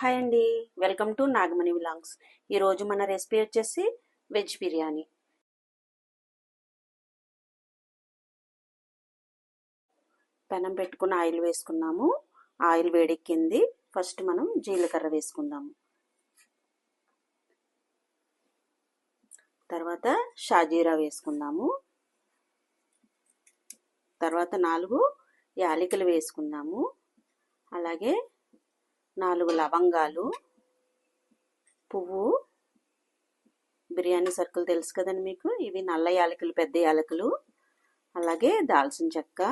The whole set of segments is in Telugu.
హాయ్ అండి. Welcome to Nagamani vlogs. ఈరోజు మన రెసిపీ వచ్చేసి వెజ్ బిర్యానీ. పెనం పెట్టుకుని ఆయిల్ వేసుకున్నాము. ఆయిల్ వేడెక్కింది. ఫస్ట్ మనం జీలకర్ర వేసుకుందాము. తర్వాత షాజీరా వేసుకుందాము. తర్వాత నాలుగు యాలకులు వేసుకుందాము. అలాగే నాలుగు లవంగాలు పువ్వు బిర్యానీ సరుకులు తెలుసు కదండి మీకు? ఇవి నల్ల యాలకులు పెద్ద యాలకులు అలాగే దాల్చిన చెక్క.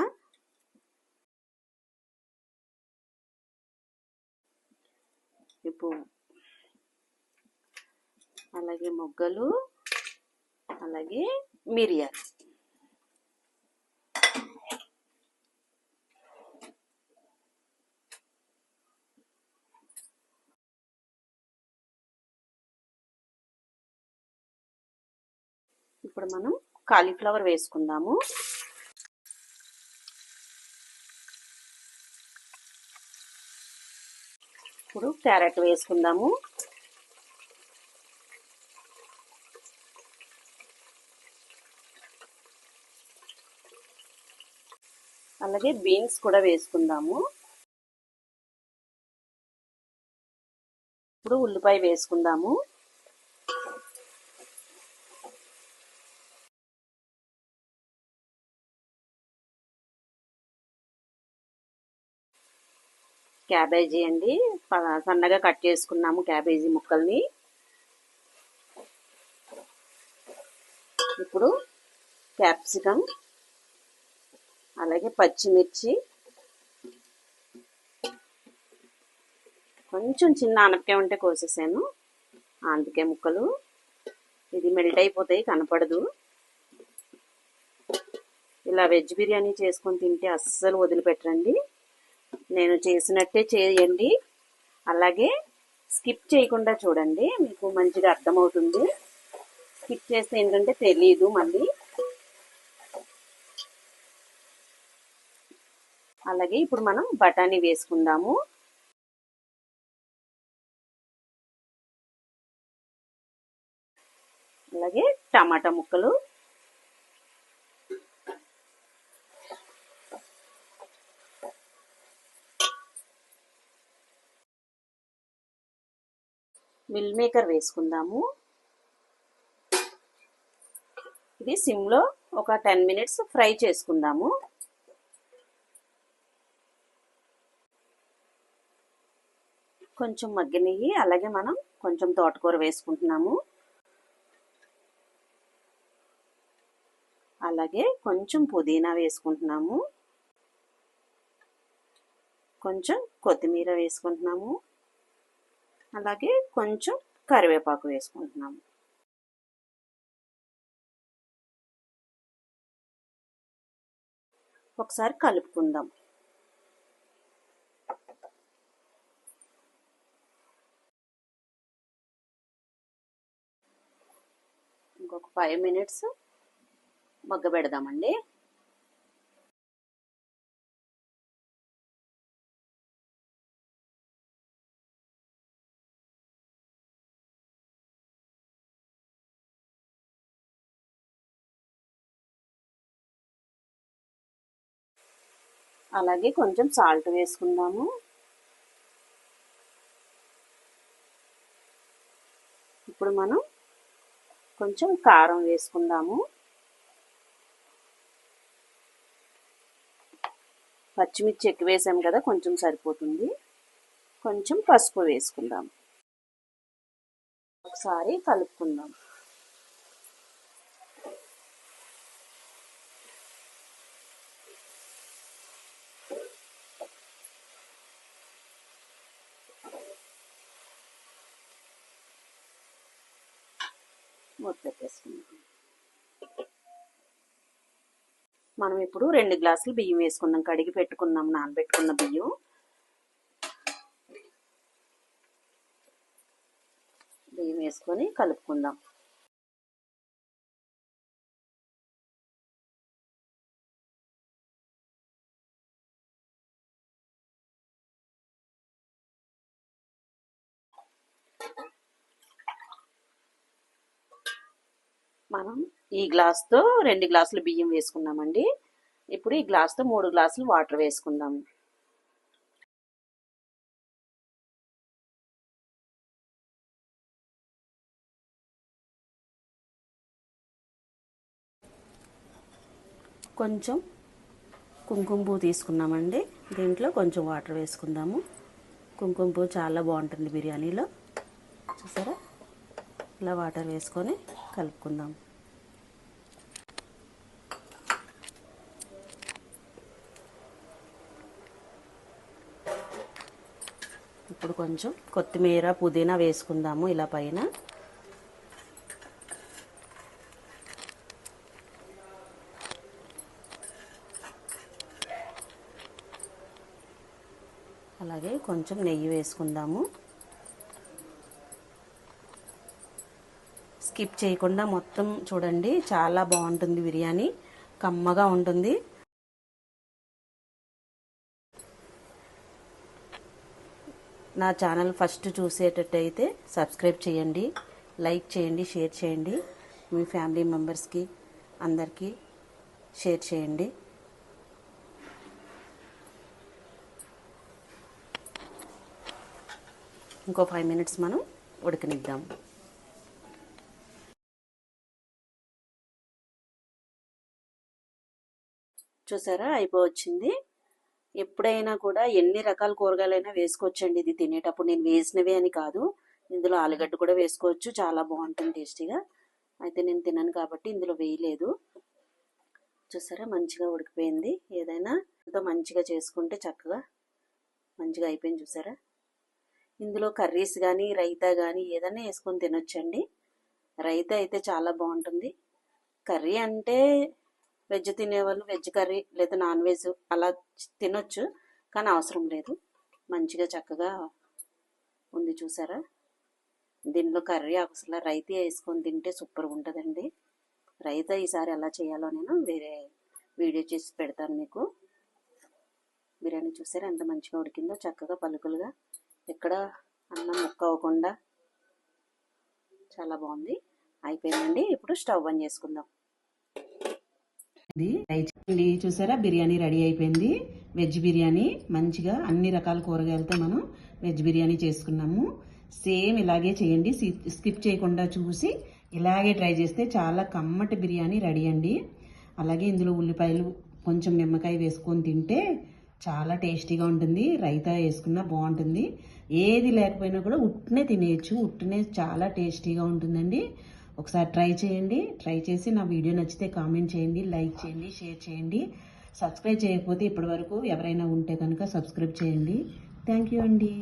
పువ్వు. అలాగే మొగ్గలు అలాగే మిరియాలు. ఇప్పుడు మనం కాలీఫ్లవర్ వేసుకుందాము. ఇప్పుడు క్యారెట్ వేసుకుందాము. అలాగే బీన్స్ కూడా వేసుకుందాము. ఇప్పుడు ఉల్లిపాయ వేసుకుందాము. క్యాబేజీ అండి. సన్నగా కట్ చేసుకున్నాము క్యాబేజీ ముక్కల్ని. ఇప్పుడు క్యాప్సికమ్ అలాగే పచ్చిమిర్చి కొంచెం చిన్న ఆనపకాయ ఉంటే కోసేసాను. ఆనపకాయ ముక్కలు ఇది మెల్ట్ అయిపోతాయి కనపడదు. ఇలా వెజ్ బిర్యానీ చేసుకొని తింటే అస్సలు వదిలిపెట్టరండి. నేను చేసినట్టే చేయండి. అలాగే స్కిప్ చేయకుండా చూడండి. మీకు మంచిగా అర్థమవుతుంది. స్కిప్ చేస్తే ఏంటంటే తెలియదు మళ్ళీ. అలాగే ఇప్పుడు మనం బఠానీ వేసుకుందాము. అలాగే టమాటా ముక్కలు. మిల్ మేకర్ వేసుకుందాము. ఇది సిమ్లో ఒక టెన్ మినిట్స్ ఫ్రై చేసుకుందాము. కొంచెం మగ్గనియ్యి అలాగే మనం కొంచెం తోటకూర వేసుకుంటున్నాము. అలాగే కొంచెం పుదీనా వేసుకుంటున్నాము. కొంచెం కొత్తిమీర వేసుకుంటున్నాము. అలాగే కొంచెం కరివేపాకు వేసుకుంటున్నాము. ఒకసారి కలుపుకుందాం. ఇంకొక ఫైవ్ మినిట్స్ మగ్గ పెడదామండి అలాగే కొంచెం సాల్ట్ వేసుకుందాము. ఇప్పుడు మనం కొంచెం కారం వేసుకుందాము. పచ్చిమిర్చి ఎక్కువ వేసాం కదా కొంచెం సరిపోతుంది. కొంచెం పసుపు వేసుకుందాం. ఒకసారి కలుపుకుందాం. మూత పెట్టేసుకుందాం మనం ఇప్పుడు రెండు గ్లాసులు బియ్యం వేసుకున్నాం కడిగి పెట్టుకున్నాం నానబెట్టుకున్న బియ్యం. బియ్యం వేసుకొని కలుపుకుందాం. మనం ఈ గ్లాస్తో రెండు గ్లాసులు బియ్యం వేసుకున్నామండి. ఇప్పుడు ఈ గ్లాస్తో మూడు గ్లాసులు వాటర్ వేసుకుందాం. కొంచెం కుంకుమ పువ్వు తీసుకున్నామండి. దీంట్లో కొంచెం వాటర్ వేసుకుందాము. కుంకుమ పువ్వు చాలా బాగుంటుంది బిర్యానీలో. చూసారా? ఇలా వాటర్ వేసుకొని కలుపుకుందాం. ఇప్పుడు కొంచెం కొత్తిమీర పుదీనా వేసుకుందాము ఇలా పైన. అలాగే కొంచెం నెయ్యి వేసుకుందాము. స్కిప్ చేయకుండా మొత్తం చూడండి. చాలా బాగుంటుంది బిర్యానీ. కమ్మగా ఉంటుంది. నా ఛానల్ ఫస్ట్ చూసేటట్టయితే సబ్స్క్రైబ్ చేయండి. లైక్ చేయండి షేర్ చేయండి. మీ ఫ్యామిలీ మెంబర్స్కి అందరికీ షేర్ చేయండి. ఇంకో ఫైవ్ మినిట్స్ మనం ఉడకనిద్దాం. చూసారా? అయిపోవచ్చింది. ఎప్పుడైనా కూడా ఎన్ని రకాల కూరగాయలైనా వేసుకోవచ్చండి ఇది తినేటప్పుడు. నేను వేసినవే అని కాదు. ఇందులో ఆలుగడ్డ కూడా వేసుకోవచ్చు. చాలా బాగుంటుంది టేస్టీగా. అయితే నేను తినను కాబట్టి ఇందులో వేయలేదు. చూసారా? మంచిగా ఉడికిపోయింది. ఏదైనా ఎంతో మంచిగా చేసుకుంటే చక్కగా మంచిగా అయిపోయింది చూసారా? ఇందులో కర్రీస్ కానీ రైతా కానీ ఏదైనా వేసుకొని తినొచ్చండి. రైతా అయితే చాలా బాగుంటుంది. కర్రీ అంటే వెజ్ తినేవాళ్ళు వెజ్ కర్రీ లేదా నాన్ వెజ్ అలా తినొచ్చు కానీ అవసరం లేదు. మంచిగా చక్కగా ఉంది చూసారా? దీనిలో కర్రీ అసలు రైతా వేసుకొని తింటే సూపర్గా ఉంటుందండి. రైత ఈసారి ఎలా చేయాలో నేను వేరే వీడియో చేసి పెడతాను మీకు. బిర్యానీ చూసారా? ఎంత మంచిగా ఉడికిందో చక్కగా పలుకులుగా. ఎక్కడ అన్నం ముక్క అవ్వకుండా చాలా బాగుంది. అయిపోయిందండి. ఇప్పుడు స్టవ్ ఆన్ చేసుకుందాం. చూసారా? బిర్యానీ రెడీ అయిపోయింది. వెజ్ బిర్యానీ మంచిగా అన్ని రకాల కూరగాయలతో మనం వెజ్ బిర్యానీ చేసుకున్నాము. సేమ్ ఇలాగే చేయండి. స్కిప్ చేయకుండా చూసి ఇలాగే ట్రై చేస్తే చాలా కమ్మటి బిర్యానీ రెడీ అండి. అలాగే ఇందులో ఉల్లిపాయలు కొంచెం నిమ్మకాయ వేసుకొని తింటే చాలా టేస్టీగా ఉంటుంది. రైతా వేసుకున్నా బాగుంటుంది. ఏది లేకపోయినా కూడా ఉట్టినే తినేయచ్చు. ఉట్టినే చాలా టేస్టీగా ఉంటుందండి. ఒకసారి ట్రై చేయండి. ట్రై చేసి నా వీడియో నచ్చితే కామెంట్ చేయండి లైక్ చేయండి షేర్ చేయండి. సబ్స్క్రైబ్ చేయకపోతే ఇప్పటి వరకు ఎవరైనా ఉంటే కనుక సబ్స్క్రైబ్ చేయండి. థ్యాంక్ యూ అండి.